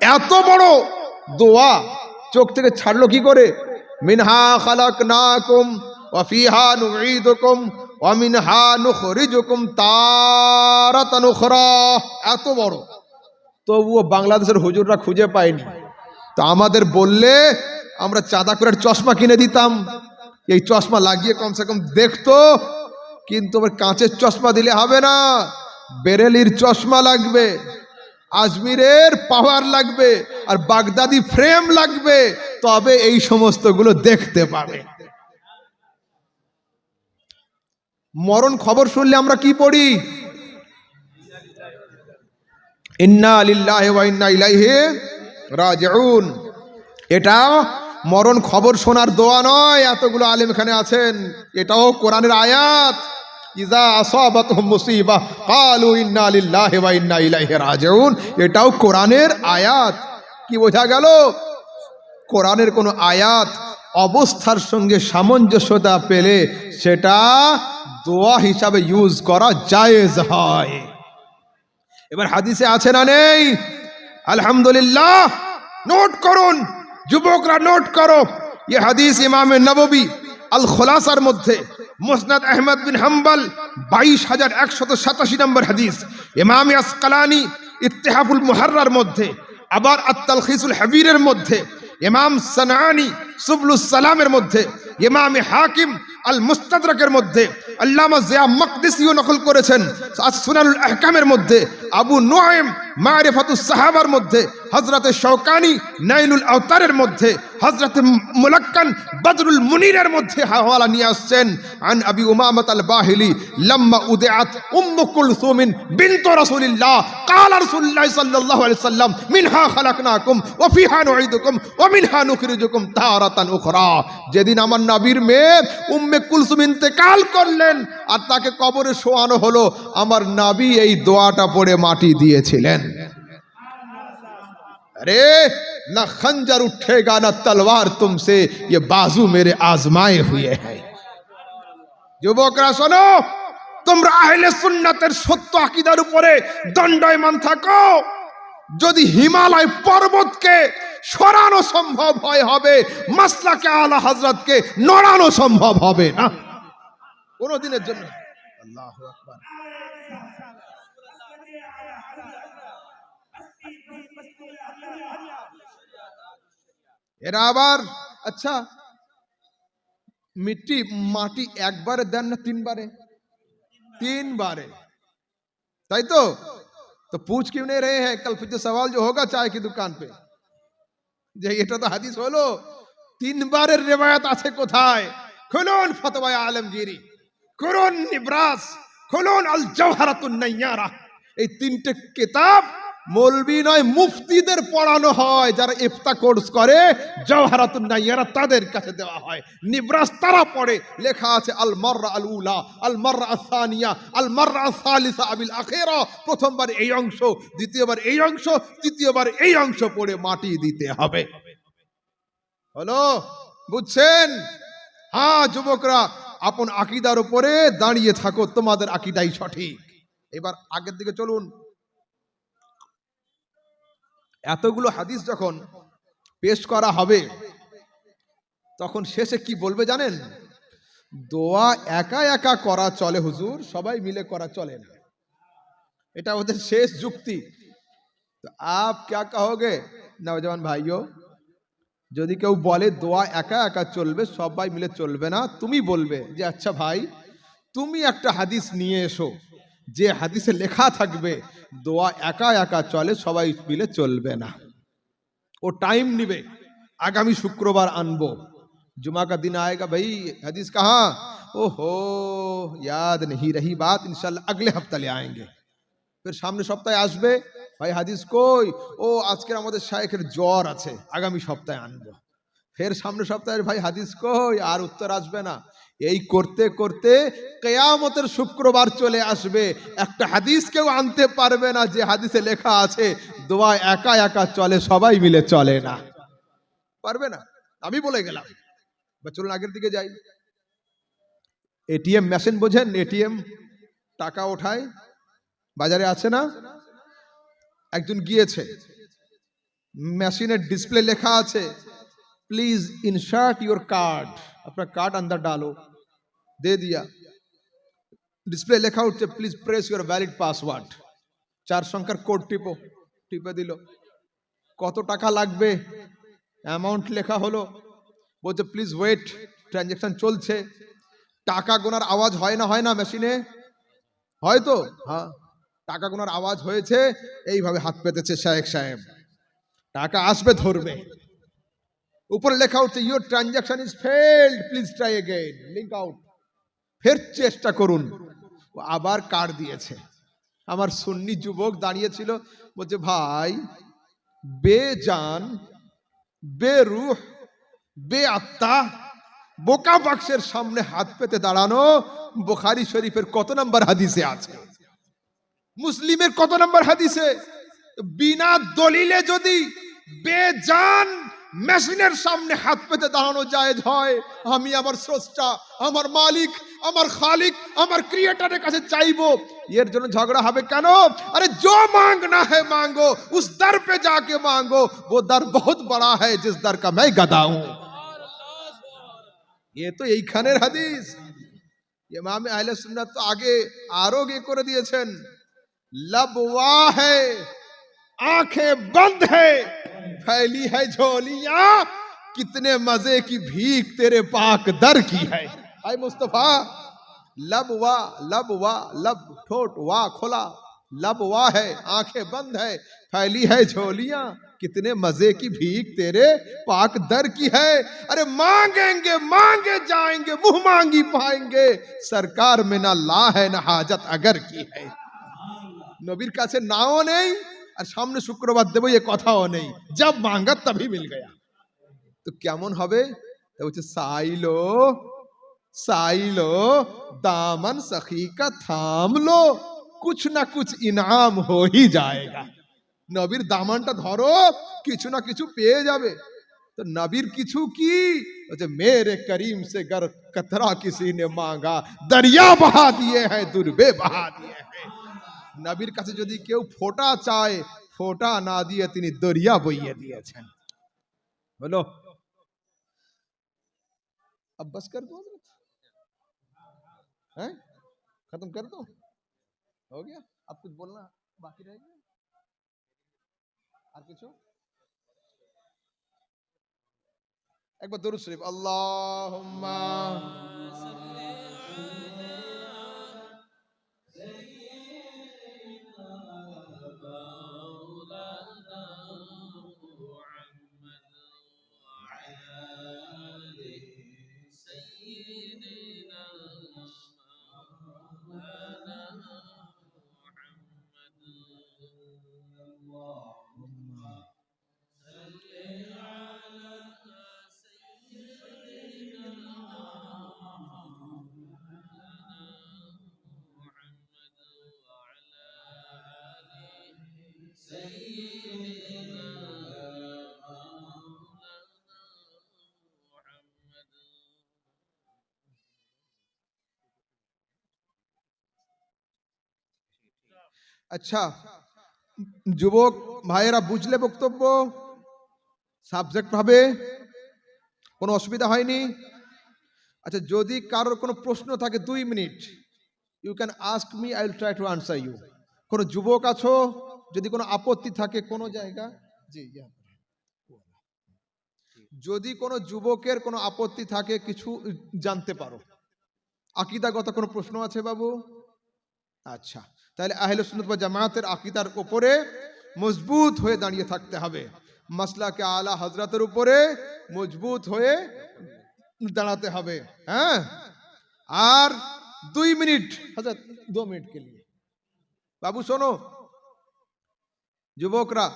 এত বড় দোয়া চোখ থেকে ছাড়লো কি করে? মিনহা খালাক না কুম ওয়াফিহা নুঈদুকুম ওয়া মিনহা নুখরিজুকুম তারাতান উখরা। এত বড়। তবুও বাংলাদেশের হুজুররা খুঁজে পায়নি। তো আমাদের বললে আমরা চাঁদা করে চশমা কিনে দিতাম। এই চশমা লাগিয়ে কমসে কম দেখতো, কিন্তু আবার কাঁচের চশমা দিলে হবে না। বেরেলির চশমা লাগবে। আজমিরের পাওয়ার লাগবে আর বাগদাদি ফ্রেম লাগবে, তবে এই সমস্তগুলো দেখতে পাবে। মরণ খবর শুনলে আমরা কি পড়ি? ইন্না লিল্লাহি ওয়া ইন্না ইলাইহি রাজিউন। এটা মরণ খবর শোনার দোয়া নয়, এতগুলো আলেম এখানে আছেন। এটাও কোরআনের আয়াত। ইজা আসাবাতহুম মুসিবা ক্বালু ইন্না লিল্লাহি ওয়া ইন্না ইলাইহি রাজিউন। এটাও কোরআনের আয়াত। কি বোঝা গেল? কোরআনের কোনো আয়াত অবস্থার সঙ্গে সামঞ্জস্যতা পেলে সেটা দোয়া হিসাবে ইউজ করা জায়েজ হয়। এবার হাদিসে আছে না নেই? আলহামদুলিল্লাহ নোট করুন। যুবকরা নোট করো। ये হাদিস ইমামে নববী আল খোলাসার মধ্যে মোসনাদ আহমদ বিন হাম্বল, বাইশ হাজার একশত সাতাশি নম্বর হাদিস। ইমামে আসকালানি ইত্তেহাফুল মুহার্রার মধ্যে, আবার আত্তাল খিসুল হাবিরের মধ্যে, ইমাম সানানি সুবলুস সালামের মধ্যে ইমামে হাকিম আল মুস্তাদরাকের মধ্যে আল্লামা জিয়া মকদিসিও নকল করেছেন আস সুনানুল আহকামের মধ্যে আবু নোয়েম মারিফাতুস সাহাবার মধ্যে হজরতে শৌকানি নাইনুল আওতারের মধ্যে হজরতে মুলাক্কান বদরুল মুনিরের মধ্যে হাওয়ালা নিয়ে আসছেন আন আবি উমামত আল বাহিলি লম্মা উদয়াত উম্মু কুলসুমিন বিনত রাসূলিল্লাহ قال رسول الله صلى الله عليه وسلم منها خلقناكم وفيها نعيدكم ومنها نخرجكم تارة মারাতান উখরা। যেদিন আমার নাবির মেয়ে উম্মে কুলসুম ইন্তেকাল করলেন আর তাকে কবরে শোয়ানো হলো, আমার নাবি এই দোয়াটা পড়ে মাটি দিয়েছিলেন। আরে, না খঞ্জার উঠে গা, না তলোয়ার তুমসে ये বাজু मेरे आजमाए হুয়ে হ্যাঁ। যুবকরা, শোনো, তোমরা আহলে সুন্নাতের সত্য আকিদার উপরে দণ্ডায়মান থাকো। যদি হিমালয় পর্বতকে সরানো সম্ভব হয় হবে মাসলাকে আলা হজরতকে নড়ানো সম্ভব হবে না কোনোদিনের জন্য আল্লাহ আকবার এরা আবার আচ্ছা मिट्टी माटी একবারে দেন না তিনবারে তিনবারে তাই তো तो पूछ क्यों नहीं रहे हैं कल फिर जो सवाल जो होगा चाय की दुकान पे যে এটা তো হাদিস হলো, তিনবারের রেবায়াত আছে কোথায়? খুলুন ফতোয়া আলমগিরি, খুলুন নিবরাস, খুলুন আল জওহারাতুন নাইয়ারা। এই তিনটে কিতাব মৌলবি নয়, মুফতিদের পড়ানো হয়, যারা ইফতা কোর্স করে, জওহারাতুন নাইয়ারা তাদের কাছে দেওয়া হয়। নিব্রাস তারা পড়ে, লেখা আছে আল মাররা আল উলা আল মাররা আসানিয়া আল মাররা সালিসা আবিল আখেরা। প্রথমবার এই অংশ, দ্বিতীয়বার এই অংশ, তৃতীয়বার এই অংশ পড়ে মাটি দিতে হবে। হলো, বুঝছেন? হ্যাঁ যুবকরা, আপন আকিদার উপরে দাঁড়িয়ে থাকো, তোমাদের আকিদাই সঠিক। এবার আগের দিকে চলুন। এতগুলো হাদিস যখন পেশ করা হবে, তখন শেষে কি বলবে জানেন? দোয়া একা একা করা চলে হুজুর, সবাই মিলে করা চলে না। এটা ওদের শেষ যুক্তি। আপ ক্যা কहोगे নওজওয়ান ভাইও যদি কেউ বলে দোয়া একা একা চলবে, সবাই মিলে চলবে না, তুমি বলবে যে আচ্ছা ভাই, তুমি একটা হাদিস নিয়ে এসো। যে হাদিসে লেখা থাকবে দোয়া একা একা চলে সবাই মিলে চলবে না ও টাইম নিবে আগামী শুক্রবার আনবো जुमा का दिन आएगा भाई हदीस कहाँ ओहो याद नहीं रही बात इंशाल्लाह अगले हफ्ता ले आएंगे ফের সামনে সপ্তাহে আসবে ভাই হাদিস কই ও আজকের আমাদের শায়েখের জ্বর আছে আগামী সপ্তাহে আনবো ফের সামনে সপ্তাহে ভাই হাদিস কই? আর উত্তর আসবে না। এই করতে করতে কেয়ামতের শুক্রবার চলে আসবে। একটা হাদিস কেউ আনতে পারবে না, যে হাদিসে লেখা আছে দোয়া একা একা চলে, সবাই মিলে চলে না। পারবে না? আমি বলে গেলাম। বা চলুন আগের দিকে যাই। এটিএম মেশিন বোঝেন? এটিএম টাকা ওঠায়। বাজারে আছে না? একজন গিয়েছে। মেশিনের ডিসপ্লে লেখা আছে। প্লিজ ইনসার্ট योर कार्ड अपना कार्ड अंदर डालो दे दिया ডিসপ্লে লেখা উঠছে please press your valid password চার সংখ্যার কোড টিপো টিপে দিল কত টাকা লাগবে অ্যামাউন্ট লেখা হলো বলছে প্লিজ ওয়েট ট্রানজ্যাকশন চলছে টাকা গোনার আওয়াজ হয় না হয় না মেশিনে হয় তো হ্যাঁ টাকা গোনার আওয়াজ হয়েছে এইভাবে হাত পেতেছে শায়েক সাহেব টাকা আসবে ধরবে উপরে লেখা হচ্ছে your transaction is failed please try again link out ফের চেষ্টা করুন। আবার কার্ড দিয়েছে? আমার সুন্নি যুবক দাঁড়িয়েছিল, বলছে, ভাই, বেজান, বেরুহ বে আত্মা বোকা বাক্সের সামনে হাত পেতে দাঁড়ানো বোখারি শরীফের কত নম্বর হাদিসে আছে? মুসলিমের কত নম্বর হাদিসে? বিনা দলিলে যদি বেজান মেশিনের সামনে হাত পেতে দাঁড়ানো জায়েজ হয়। আমি আমার স্রষ্টা আমার মালিক আমার খালিক আমার ক্রিয়েটারের কাছে চাইব। এর জন্য ঝগড়া হবে কেন? আরে জো মাঙ্গনা হে মাঙ্গো উস দর পে যাকে মাঙ্গো ও দর বহুত বড়া হে জিস দর কা মাই গদা হুঁ। এ তো এইখানের হাদিস। ইমাম আহলে সুন্নাত তো আগে আরও গে করে দিয়েছেন। লবওয়া হে آنکھیں بند ہے پھیلی ہے جھولیاں۔ کتنے مزے کی بھیک تیرے پاک در کی ہے۔ اے مصطفیٰ۔ لب وا لب وا، لب، ٹھوٹ وا، کھلا۔ لب وا ہے، آنکھیں بند ہے پھیلی ہے جھولیاں۔ کتنے مزے کی بھیک تیرے پاک در کی ہے۔ ارے مانگیں گے، مانگے جائیں گے، منہ مانگی پائیں گے۔ سرکار میں نہ لا ہے، نہ حاجت اگر کی ہے۔ نبیر کا سے ناؤ نہیں۔ আর সামনে শুক্রবার দেবো, এ কথাও নেই। যা মাঙ্গা তभी মিল গয়া। তো কেমন হবে? তা বলছে, সাইলো সাইলো, দামন সখী কা থাম লো, কুছ না কুছ ইনাম হো হি যায়গা। নবীর দামানটা ধরো, কিছু না কিছু পেয়ে যাবে। তো নবীর কিছু কি? বলছে, মেরে করিম সে গর কতরা কিসি নে মাঙ্গা, দরিয়া বহা দিয়ে হ্যাঁ দুর্বে বহা দিয়ে হ্যাঁ নবীর কাছে যদি কেউ ফোটা চায়، ফোটা না দিয়ে তিনি দরিয়া বইয়ে দিয়েছেন। বলো। اب بس کر دو حضرت ختم کر دو ہو گیا اب کچھ بولنا باقی رہ گیا اور کچھ ایک بار درود شریف اللہم আচ্ছা যুবক ভাইয়েরা, বুঝলে বক্তব্য? সাবজেক্ট ভাবে কোনো অসুবিধা হয়নি? আচ্ছা যদি কারোর কোনো প্রশ্ন থাকে দুই minute you can ask me I will try to answer you কোনো যুবক আছো? যদি কোনো আপত্তি থাকে কোনো জায়গা, জি যদি কোনো যুবকের কোনো আপত্তি থাকে, কিছু জানতে পারো। আকিদাগত কোনো প্রশ্ন আছে বাবু? আচ্ছা তাহলে আহলে সুন্নত বা জামায়াতের আকিদার উপরে মজবুত হয়ে দাঁড়িয়ে থাকতে হবে। মাসলাকে আলা হজরতের উপরে মজবুত হয়ে দাঁড়াতে হবে হ্যাঁ? আর দুই মিনিট হজরত দু মিনিট কে লিয়ে। বাবু শোনো যুবকরা,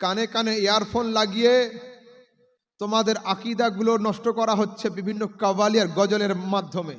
কানে কানে ইয়ারফোন লাগিয়ে তোমাদের আকিদাগুলো নষ্ট করা হচ্ছে বিভিন্ন কাবালিয়ার গজলের মাধ্যমে।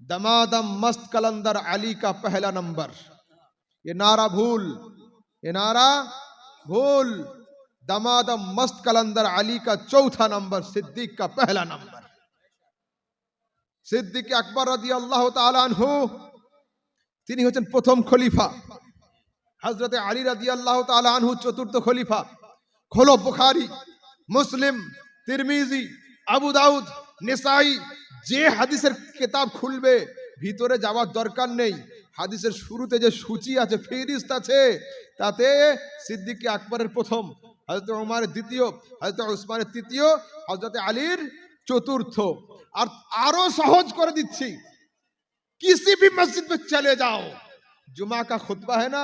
দামাদাম মস্ত কলন্দর আলী কা পহলা নম্বর। এ নারা ভুল, এ নারা ভুল। দামাদাম মস্ত কলন্দর আলী কা চৌথা নম্বর, সিদ্দিক কা পহলা নম্বর। সিদ্দিক আকবর রদি আল্লাহ আনহু, তিনি হচ্ছেন প্রথম খলিফা। হজরতে আলী রাদি আল্লাহ তালানহু চতুর্থ খলিফা খোলো বুখারি মুসলিম তিরমিজি আবু দাউদ নেসাই যে হাদিসের কিতাব খুলবে ভিতরে যাওয়ার দরকার নেই হাদিসের শুরুতে যে সূচি আছে ফেরিস্ত আছে তাতে সিদ্দিকী আকবরের প্রথম হজরত ওমারের দ্বিতীয় হজরত উসমানের তৃতীয় হজরত আলীর চতুর্থ আর আরো সহজ করে দিচ্ছি किसी भी मस्जिद में चले जाओ जुमा का खुतबा है ना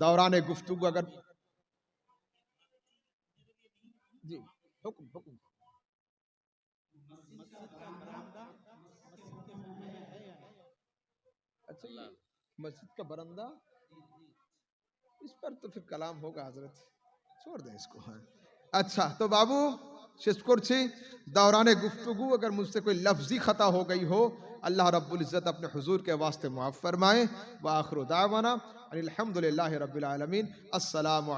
دوران گفتگو اگر جی حکم حکم۔ اچھا، مسجد کا برندہ، اس پر تو پھر کلام ہوگا حضرت۔ چھوڑ دیں اس کو۔ ہاں۔ اچھا تو بابو শেষ করছি दौरान गुफ्तगु अगर मुझसे कोई लफ्जी खता हो गई हो अल्लाह रब्बुल इज़्ज़त अपने हुजूर के वास्ते मुआफ़ फरमाए व आखिर दावाना अनिल हम्दुलिल्लाहि रब्बिल आलमीन अस्सलामु